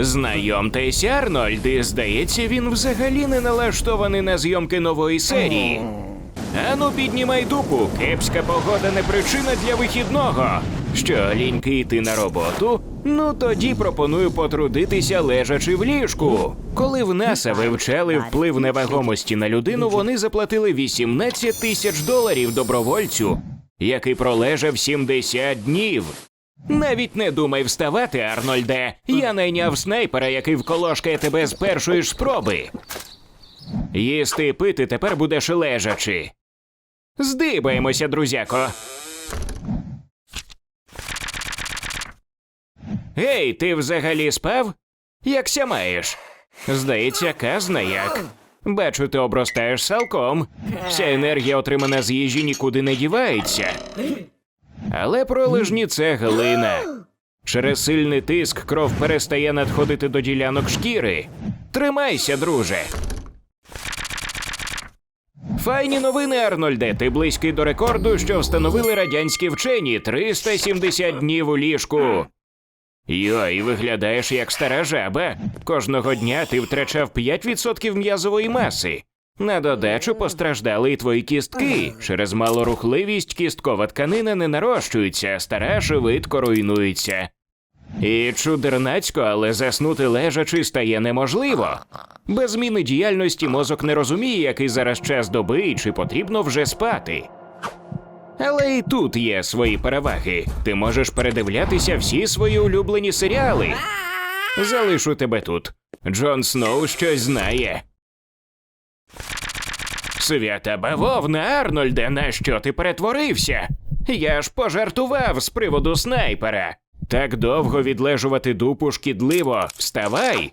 Знайомтесь, Арнольд, і здається, він взагалі не налаштований на зйомки нової серії. Ану, піднімай дупу, кепська погода не причина для вихідного. Що, ліньки йти на роботу? Ну тоді пропоную потрудитися лежачи в ліжку. Коли в НАСА вивчали вплив невагомості на людину, вони заплатили 18 тисяч доларів добровольцю, який пролежав 70 днів. Навіть не думай вставати, Арнольде. Я найняв снайпера, який вколошкає тебе з першої ж спроби. Їсти і пити тепер будеш лежачи. Здибаємося, друзяко. Гей, ти взагалі спав? Якся маєш? Здається, казна як. Бачу, ти обростаєш салком. Вся енергія, отримана з їжі, нікуди не дівається. Але пролежні це глина. Через сильний тиск кров перестає надходити до ділянок шкіри. Тримайся, друже. Файні новини, Арнольде. Ти близький до рекорду, що встановили радянські вчені 370 днів у ліжку. Йой, виглядаєш як стара жаба. Кожного дня ти втрачав 5% м'язової маси. На додачу постраждали і твої кістки. Через малорухливість кісткова тканина не нарощується, стара швидко руйнується. І чудернацько, але заснути лежачи стає неможливо. Без зміни діяльності мозок не розуміє, який зараз час доби і чи потрібно вже спати. Але і тут є свої переваги. Ти можеш передивлятися всі свої улюблені серіали. Залишу тебе тут. Джон Сноу щось знає. Свята бавовна, Арнольде, на що ти перетворився? Я ж пожартував з приводу снайпера. Так довго відлежувати дупу шкідливо. Вставай.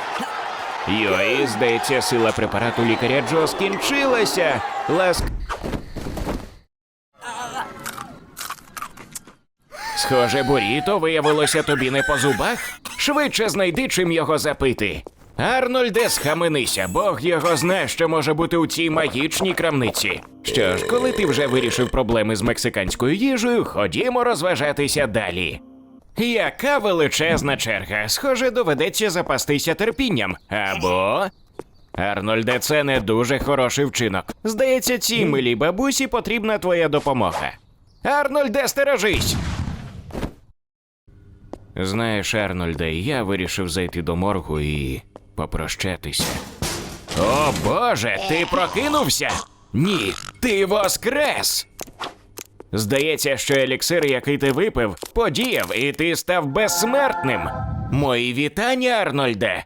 Йой, здається, сила препарату лікаря Джо скінчилася. Ласк. Схоже, буріто виявилося тобі не по зубах. Швидше знайди, чим його запити. Арнольде, схаменися, Бог його знає, що може бути у цій магічній крамниці. Що ж, коли ти вже вирішив проблеми з мексиканською їжею, ходімо розважатися далі. Яка величезна черга. Схоже, доведеться запастися терпінням. Або. Арнольде, це не дуже хороший вчинок. Здається, цій милій бабусі потрібна твоя допомога. Арнольде, стережись! Знаєш, Арнольде, я вирішив зайти до моргу і попрощатися. О Боже, ти прокинувся? Ні, ти воскрес! Здається, що еліксир, який ти випив, подіяв, і ти став безсмертним. Мої вітання, Арнольде.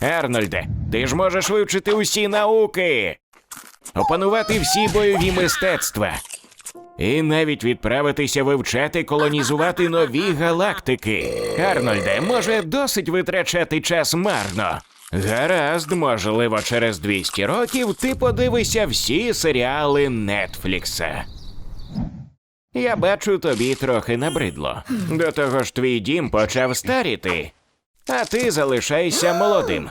Арнольде, ти ж можеш вивчити усі науки, опанувати всі бойові мистецтва. І навіть відправитися вивчати колонізувати нові галактики. Арнольде, може, досить витрачати час марно. Гаразд, можливо, через 200 років ти подивишся всі серіали Нетфлікса. Я бачу, тобі трохи набридло. До того ж, твій дім почав старіти, а ти залишайся молодим.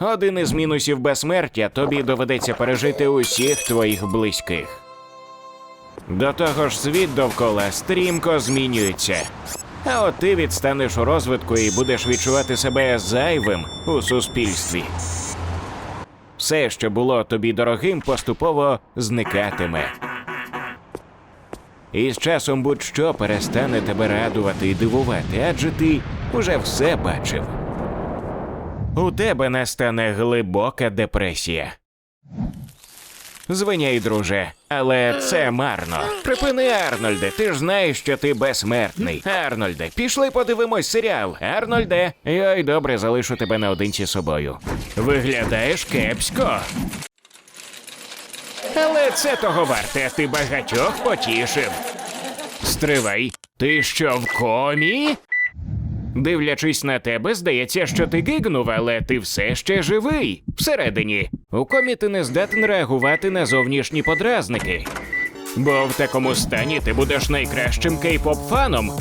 Один із мінусів безсмертя тобі доведеться пережити усіх твоїх близьких. До того ж, світ довкола стрімко змінюється. А от ти відстанеш у розвитку і будеш відчувати себе зайвим у суспільстві. Все, що було тобі дорогим, поступово зникатиме. І з часом будь-що перестане тебе радувати і дивувати, адже ти уже все бачив. У тебе настане глибока депресія. Звиняй, друже, але це марно. Припини, Арнольде, ти ж знаєш, що ти безсмертний. Арнольде, пішли подивимось серіал. Арнольде, йой, добре, залишу тебе наодинці з собою. Виглядаєш кепсько. Але це того варте, ти багатьох потішив. Стривай, ти що в комі? Дивлячись на тебе, здається, що ти гигнув, але ти все ще живий. Всередині. У комі ти не здатен реагувати на зовнішні подразники. Бо в такому стані ти будеш найкращим кей-поп фаном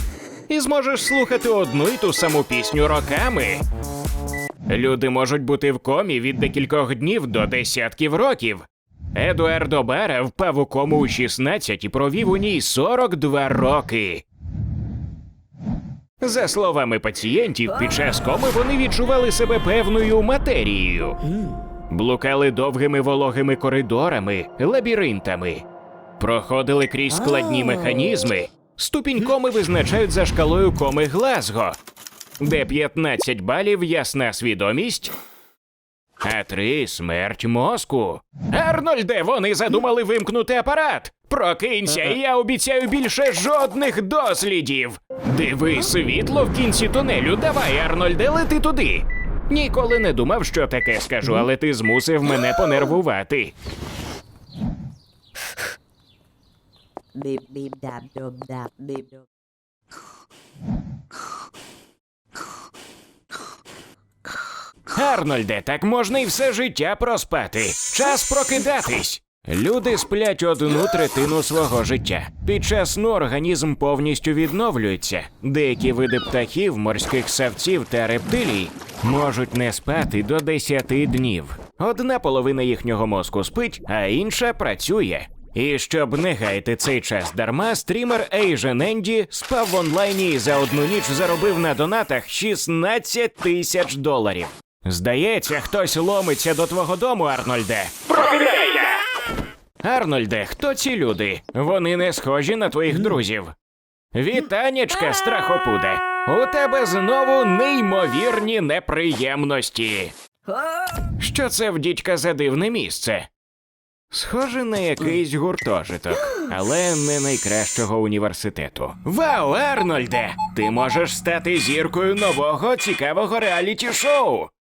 і зможеш слухати одну й ту саму пісню роками. Люди можуть бути в комі від декількох днів до десятків років. Едуардо Бара впав у кому у 16 і провів у ній 42 роки. За словами пацієнтів, під час коми вони відчували себе певною матерією. Блукали довгими вологими коридорами, лабіринтами, проходили крізь складні механізми. Ступінь коми визначають за шкалою коми Глазго, де 15 балів ясна свідомість, а три смерть мозку. Арнольде, вони задумали вимкнути апарат. Прокинься, і я обіцяю більше жодних дослідів. Диви світло в кінці тунелю. Давай, Арнольде, лети туди. Ніколи не думав, що таке скажу, але ти змусив мене понервувати. Beep Арнольде, так можна і все життя проспати. Час прокидатись. Люди сплять одну третину свого життя. Під час сну організм повністю відновлюється. Деякі види птахів, морських савців та рептилій можуть не спати до 10 днів. Одна половина їхнього мозку спить, а інша працює. І щоб не гаяти цей час дарма, стрімер Asian Andy спав в онлайні і за одну ніч заробив на донатах 16 тисяч доларів. Здається, хтось ломиться до твого дому, Арнольде. Арнольде, хто ці люди? Вони не схожі на твоїх друзів. Вітанечка, страхопуде. У тебе знову неймовірні неприємності. Що це в дідька за дивне місце? Схоже на якийсь гуртожиток, але не найкращого університету. Вау, Арнольде! Ти можеш стати зіркою нового цікавого реаліті-шоу.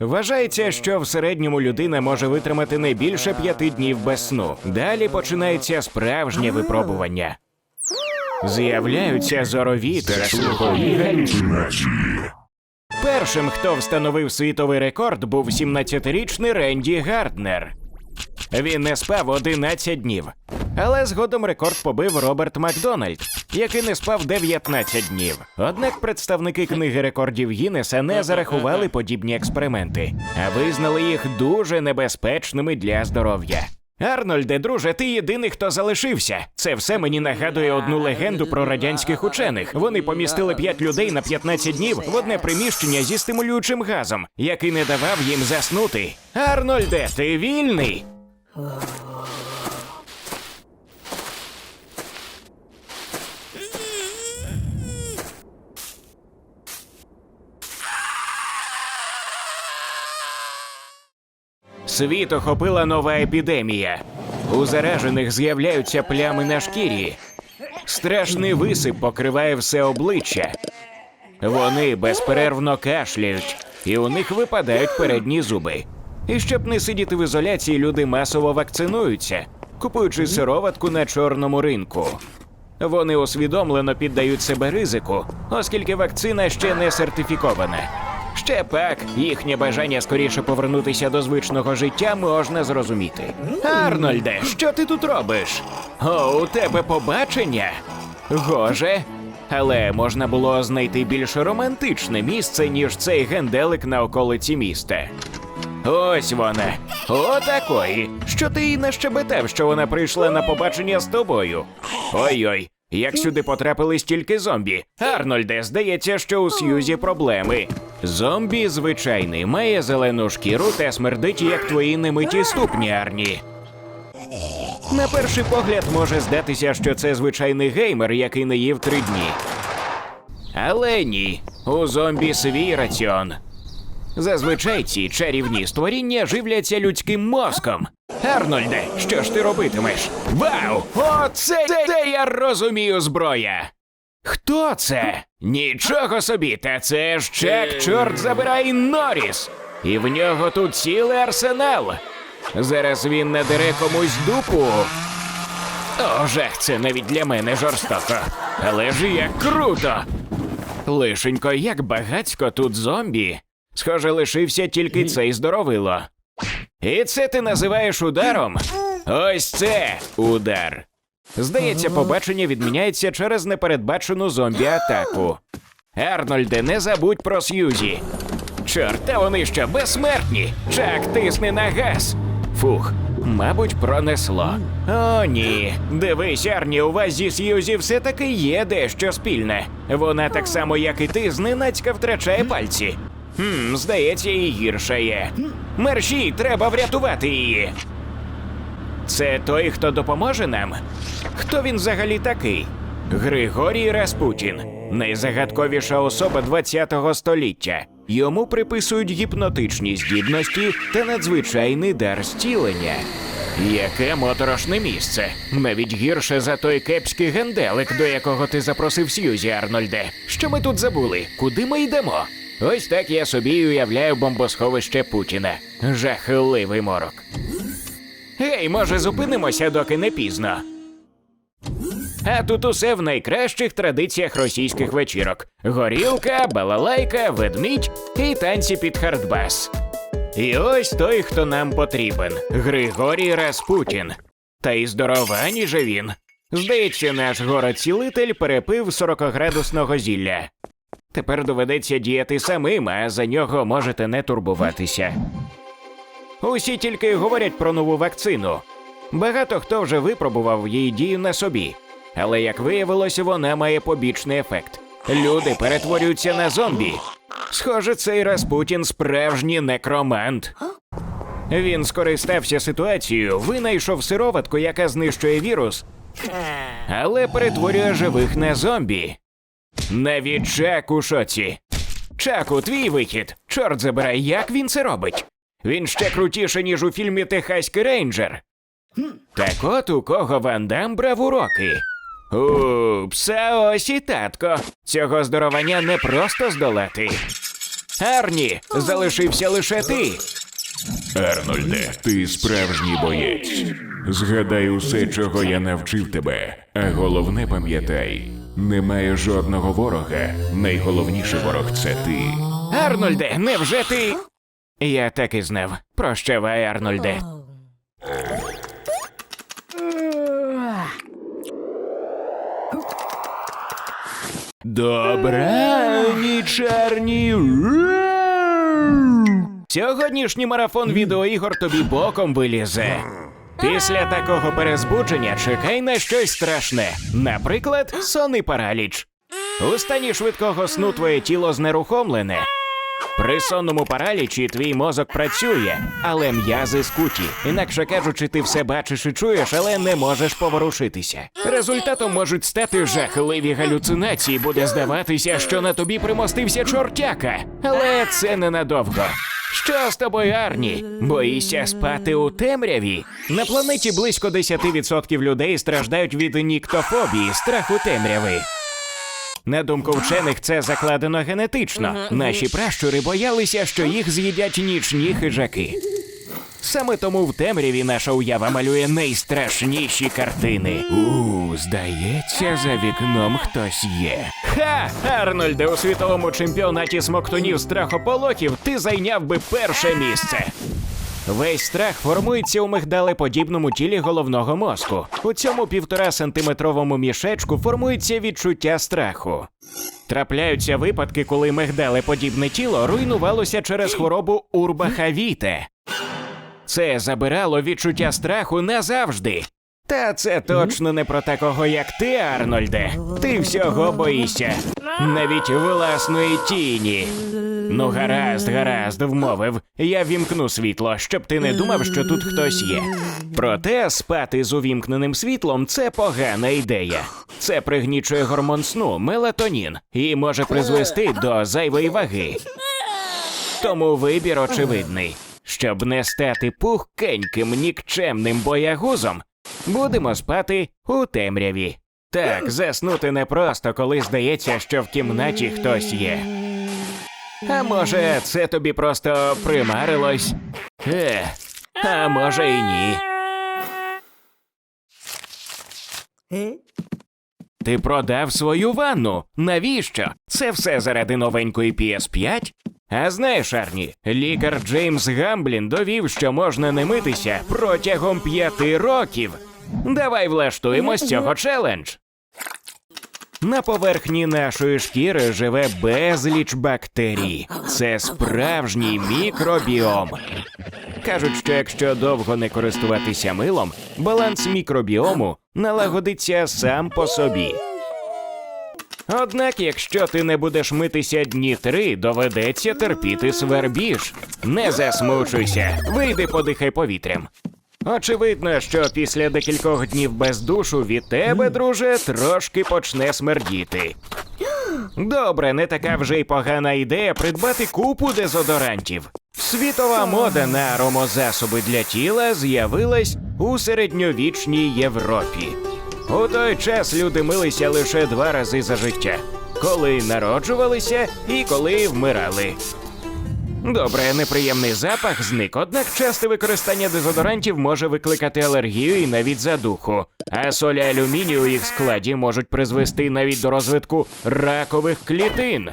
Вважається, що в середньому людина може витримати не більше п'яти днів без сну. Далі починається справжнє випробування. З'являються зорові та слухові галюцинації. Першим, хто встановив світовий рекорд, був 17-річний Ренді Гарднер. Він не спав 11 днів. Але згодом рекорд побив Роберт Макдональд, який не спав 19 днів. Однак представники книги рекордів Гіннеса не зарахували подібні експерименти, а визнали їх дуже небезпечними для здоров'я. Арнольде, друже, ти єдиний, хто залишився. Це все мені нагадує одну легенду про радянських учених. Вони помістили п'ять людей на 15 днів в одне приміщення зі стимулюючим газом, який не давав їм заснути. Арнольде, ти вільний? Світ охопила нова епідемія. У заражених з'являються плями на шкірі. Страшний висип покриває все обличчя. Вони безперервно кашляють, і у них випадають передні зуби. І щоб не сидіти в ізоляції, люди масово вакцинуються, купуючи сироватку на чорному ринку. Вони усвідомлено піддають себе ризику, оскільки вакцина ще не сертифікована. Ще пак їхнє бажання скоріше повернутися до звичного життя можна зрозуміти. Арнольде, що ти тут робиш? О, у тебе побачення? Гоже. Але можна було знайти більш романтичне місце, ніж цей генделик на околиці міста. Ось вона. Отакої. Що ти їй нащебетав, що вона прийшла на побачення з тобою? Ой-ой, як сюди потрапили стільки зомбі. Арнольде, здається, що у Сьюзі проблеми. Зомбі звичайний, має зелену шкіру та смердить, як твої немиті ступні, Арні. На перший погляд може здатися, що це звичайний геймер, який не їв три дні. Але ні, у зомбі свій раціон. Зазвичай ці чарівні створіння живляться людським мозком. Арнольде, що ж ти робитимеш? Вау! Оце це, це я розумію зброя. Хто це? Нічого собі, та це ж Чак, чорт забирай Норріс. І в нього тут цілий арсенал. Зараз він надере комусь дупу. О, це навіть для мене жорстоко. Але ж як круто! Лишенько, як багацько тут зомбі. Схоже, лишився тільки цей здоровило. І це ти називаєш ударом? Ось це удар. Здається, побачення відміняється через непередбачену зомбі-атаку. Арнольде, не забудь про Сьюзі. Чорт, та вони що, безсмертні? Чак, тисни на газ. Фух, мабуть, пронесло. О, ні. Дивись, Арні, у вас зі Сьюзі все таки є дещо спільне. Вона так само, як і ти, зненацька втрачає пальці. Хм, здається, і гірше є. Мерші, треба врятувати її. Це той, хто допоможе нам? Хто він взагалі такий? Григорій Распутін, найзагадковіша особа ХХ століття. Йому приписують гіпнотичні здібності та надзвичайний дар зцілення. Яке моторошне місце. Навіть гірше за той кепський генделик, до якого ти запросив Сьюзі, Арнольде. Що ми тут забули? Куди ми йдемо? Ось так я собі уявляю бомбосховище Путіна. Жахливий морок. Гей, може, зупинимося, доки не пізно. А тут усе в найкращих традиціях російських вечірок: горілка, балалайка, ведмідь і танці під хардбас. І ось той, хто нам потрібен Григорій Распутін. Та й здоровані же він. Здається, наш город-цілитель перепив 40-градусного зілля. Тепер доведеться діяти самим, а за нього можете не турбуватися. Усі тільки говорять про нову вакцину. Багато хто вже випробував її дію на собі, але як виявилось, вона має побічний ефект. Люди перетворюються на зомбі. Схоже, цей Распутін справжній некромант. Він скористався ситуацією, винайшов сироватку, яка знищує вірус, але перетворює живих на зомбі. Навіть Чак у шоці. Чаку, твій вихід. Чорт забирай, як він це робить? Він ще крутіше, ніж у фільмі Техаський рейнджер. Так от у кого Ван Дам брав уроки. Упс, а ось і татко. Цього здоровання не просто здолати. Арні, залишився лише ти. Арнольде, ти справжній боєць. Згадай усе, чого я навчив тебе. А головне пам'ятай: немає жодного ворога. Найголовніший ворог це ти. Арнольде, невже ти? Я так і знав. Прощавай, Арнольде. Добра ніч, Арні. Сьогоднішній марафон відеоігор тобі боком вилізе. Після такого перезбудження чекай на щось страшне. Наприклад, сонний параліч. У стані швидкого сну твоє тіло знерухомлене. При сонному паралічі твій мозок працює, але м'язи скуті. Інакше кажучи, ти все бачиш і чуєш, але не можеш поворушитися. Результатом можуть стати жахливі галюцинації. Буде здаватися, що на тобі примостився чортяка. Але це ненадовго. Що з тобою, Арні? Боїшся спати у темряві? На планеті близько 10% людей страждають від ніктофобії, страху темряви. На думку вчених, це закладено генетично. Наші пращури боялися, що їх з'їдять нічні хижаки. Саме тому в темряві наша уява малює найстрашніші картини. У, здається, за вікном хтось є. Ха! Арнольде, у світовому чемпіонаті смоктунів страхополохів ти зайняв би перше місце. Весь страх формується у мигдалеподібному тілі головного мозку. У цьому півтора сантиметровому мішечку формується відчуття страху. Трапляються випадки, коли мигдалеподібне тіло руйнувалося через хворобу урбахавіте. Це забирало відчуття страху назавжди. Та це точно не про такого, як ти, Арнольде. Ти всього боїшся, навіть власної тіні. Ну, гаразд, гаразд, вмовив. Я вімкну світло, щоб ти не думав, що тут хтось є. Проте спати з увімкненим світлом це погана ідея. Це пригнічує гормон сну, мелатонін, і може призвести до зайвої ваги. Тому вибір очевидний. Щоб не стати пухкеньким нікчемним боягузом, будемо спати у темряві. Так, заснути непросто, коли здається, що в кімнаті хтось є. А може, це тобі просто примарилось? Е, а може і ні. Ти продав свою ванну. Навіщо? Це все заради новенької PS5? А знаєш, Арні, лікар Джеймс Гамблін довів, що можна не митися протягом п'яти років. Давай влаштуємо з цього челендж. На поверхні нашої шкіри живе безліч бактерій. Це справжній мікробіом. Кажуть, що якщо довго не користуватися милом, баланс мікробіому налагодиться сам по собі. Однак, якщо ти не будеш митися дні три, доведеться терпіти свербіж. Не засмучуйся, вийди подихай повітрям. Очевидно, що після декількох днів без душу від тебе, друже, трошки почне смердіти. Добре, не така вже й погана ідея придбати купу дезодорантів. Світова мода на аромозасоби для тіла з'явилась у середньовічній Європі. У той час люди милися лише два рази за життя: коли народжувалися і коли вмирали. Добре, неприємний запах зник, однак часте використання дезодорантів може викликати алергію і навіть задуху. А солі алюмінію у їх складі можуть призвести навіть до розвитку ракових клітин.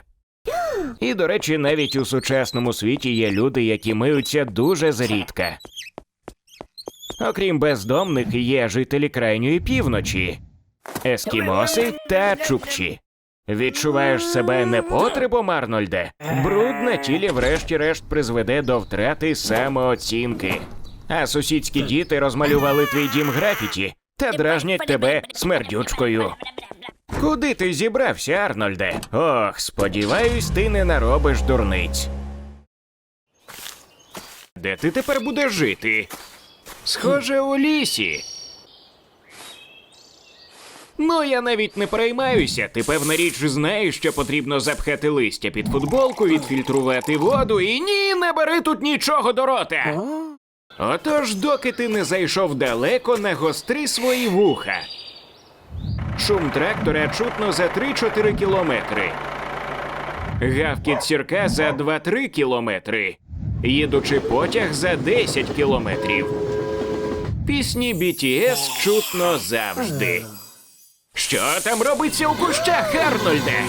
І, до речі, навіть у сучасному світі є люди, які миються дуже зрідка. Окрім бездомних, є жителі крайньої півночі, ескімоси та чукчі. Відчуваєш себе непотребом, Арнольде? Бруд на тілі врешті-решт призведе до втрати самооцінки. А сусідські діти розмалювали твій дім графіті та дражнять тебе смердючкою. Куди ти зібрався, Арнольде? Ох, сподіваюсь, ти не наробиш дурниць. Де ти тепер будеш жити? Схоже, у лісі. Ну, я навіть не переймаюся. Ти певна річ знаєш, що потрібно запхати листя під футболку, відфільтрувати воду і ні, не бери тут нічого до рота. Отож, доки ти не зайшов далеко, нагостри свої вуха. Шум трактора чутно за 3-4 кілометри. Гавкіт сірка за 2-3 кілометри. Їдучи потяг за 10 кілометрів. Пісні BTS чутно завжди. Що там робиться у кущах, Арнольде?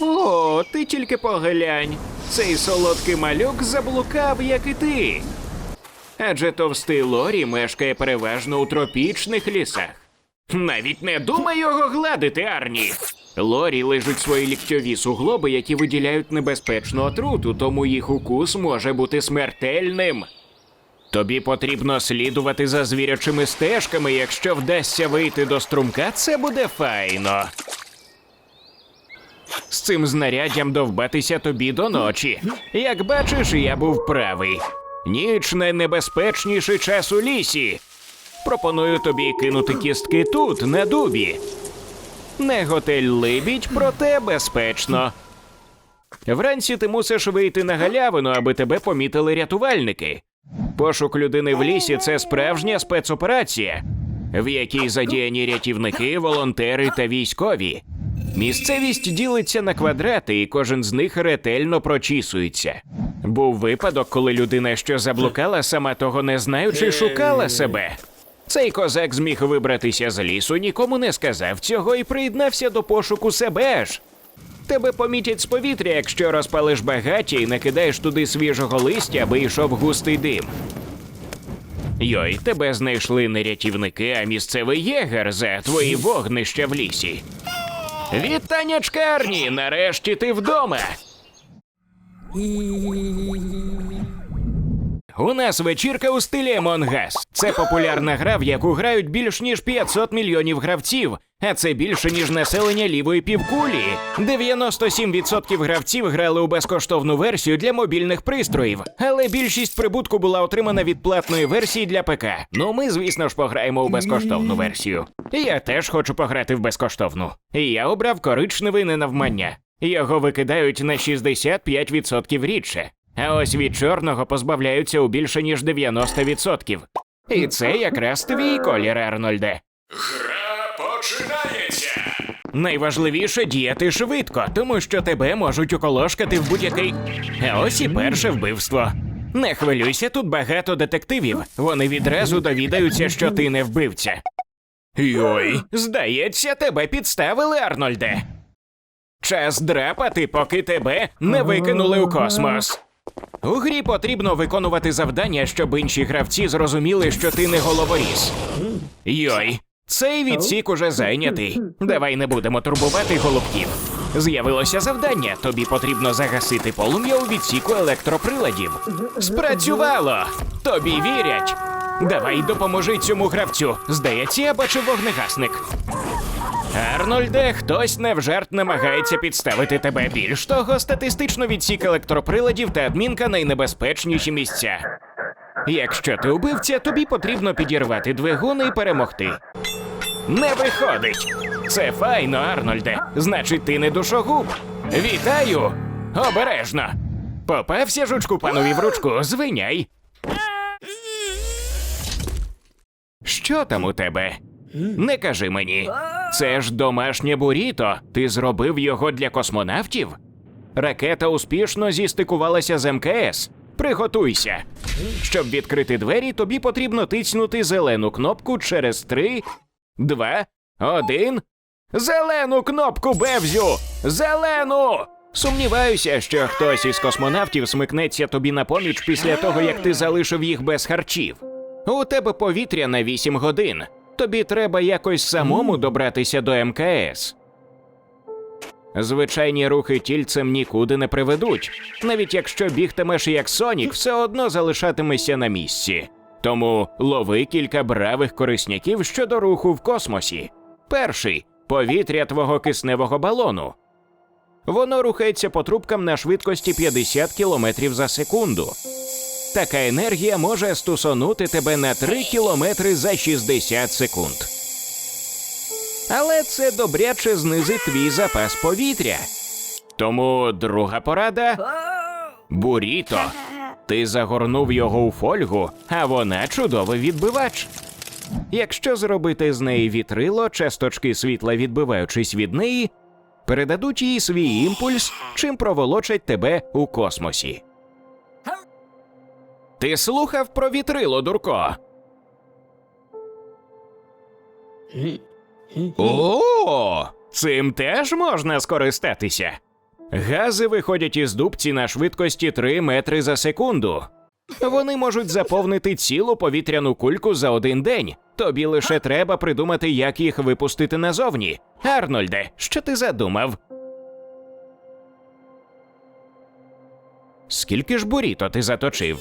О, ти тільки поглянь. Цей солодкий малюк заблукав, як і ти. Адже товстий Лорі мешкає переважно у тропічних лісах. Навіть не думай його гладити, Арні. Лорі лежать свої ліктьові суглоби, які виділяють небезпечну отруту, тому їх укус може бути смертельним. Тобі потрібно слідувати за звірячими стежками. Якщо вдасться вийти до струмка, це буде файно. З цим знаряддям довбатися тобі до ночі. Як бачиш, я був правий. Ніч найнебезпечніший час у лісі. Пропоную тобі кинути кістки тут, на дубі. Не готель либідь, проте безпечно. Вранці ти мусиш вийти на галявину, аби тебе помітили рятувальники. Пошук людини в лісі це справжня спецоперація, в якій задіяні рятівники, волонтери та військові. Місцевість ділиться на квадрати, і кожен з них ретельно прочісується. Був випадок, коли людина, що заблукала, сама того не знаючи, шукала себе. Цей козак зміг вибратися з лісу, нікому не сказав цього і приєднався до пошуку себе ж. Тебе помітять з повітря, якщо розпалиш багаття і накидаєш туди свіжого листя, аби йшов густий дим. Йой, тебе знайшли не рятівники, а місцевий єгер за твої вогнища в лісі. Вітання чкарні! Нарешті ти вдома. У нас вечірка у стилі Among Us. Це популярна гра, в яку грають більш ніж 500 мільйонів гравців, а це більше ніж населення лівої півкулі. 97% гравців грали у безкоштовну версію для мобільних пристроїв, але більшість прибутку була отримана від платної версії для ПК. Ну ми, звісно ж, пограємо у безкоштовну версію. Я теж хочу пограти в безкоштовну. Я обрав коричневий ненавмання. Його викидають на 65% рідше. А ось від чорного позбавляються у більше ніж 90%. І це якраз твій колір, Арнольде. Гра починається! Найважливіше діяти швидко, тому що тебе можуть уколошкати в будь-який. А ось і перше вбивство. Не хвилюйся, тут багато детективів. Вони відразу довідаються, що ти не вбивця. Йой, здається, тебе підставили, Арнольде. Час драпати, поки тебе не викинули у космос. У грі потрібно виконувати завдання, щоб інші гравці зрозуміли, що ти не головоріз. Йой, цей відсік уже зайнятий. Давай не будемо турбувати голубків. З'явилося завдання. Тобі потрібно загасити полум'я у відсіку електроприладів. Спрацювало! Тобі вірять. Давай допоможи цьому гравцю. Здається, я бачив вогнегасник. Арнольде, хтось не в жарт намагається підставити тебе. Більш того, статистично відсік електроприладів та адмінка найнебезпечніші місця. Якщо ти убивця, тобі потрібно підірвати двигун і перемогти. Не виходить. Це файно, Арнольде. Значить, ти не душогуб. Вітаю! Обережно. Попався жучку панові в ручку, звиняй. Що там у тебе? Не кажи мені. Це ж домашнє буріто. Ти зробив його для космонавтів? Ракета успішно зістикувалася з МКС. Приготуйся. Щоб відкрити двері, тобі потрібно тицнути зелену кнопку через три, два, один. Зелену кнопку Бевзю! Зелену! Сумніваюся, що хтось із космонавтів смикнеться тобі на поміч після того, як ти залишив їх без харчів. У тебе повітря на 8 годин. Тобі треба якось самому добратися до МКС. Звичайні рухи тільцем нікуди не приведуть. Навіть якщо бігтимеш як Сонік, все одно залишатимешся на місці. Тому лови кілька бравих корисняків щодо руху в космосі. Перший повітря твого кисневого балону. Воно рухається по трубкам на швидкості 50 км за секунду. Така енергія може стусонути тебе на 3 кілометри за 60 секунд. Але це добряче знизить твій запас повітря. Тому друга порада буріто. Ти загорнув його у фольгу, а вона чудовий відбивач. Якщо зробити з неї вітрило, часточки світла, відбиваючись від неї, передадуть їй свій імпульс, чим проволочать тебе у космосі. Ти слухав про вітрило, дурко? О, цим теж можна скористатися. Гази виходять із дубці на швидкості 3 метри за секунду. Вони можуть заповнити цілу повітряну кульку за один день, Тобі лише треба придумати, як їх випустити назовні. Арнольде, що ти задумав? Скільки ж буріто ти заточив?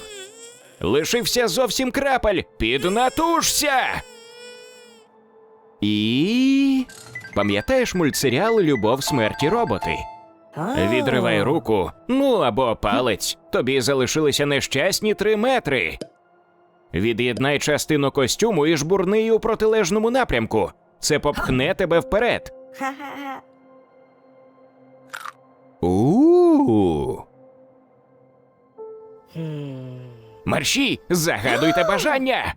Лишився зовсім крапель. Піднатужся. І. Пам'ятаєш мультсеріал Любов, смерті роботи? Відривай руку, ну або палець. Тобі залишилися нещасні три метри. Від'єднай частину костюму і жбурни її у протилежному напрямку. Це попхне тебе вперед. Ха-ха-ха. У. Марші, загадуйте бажання.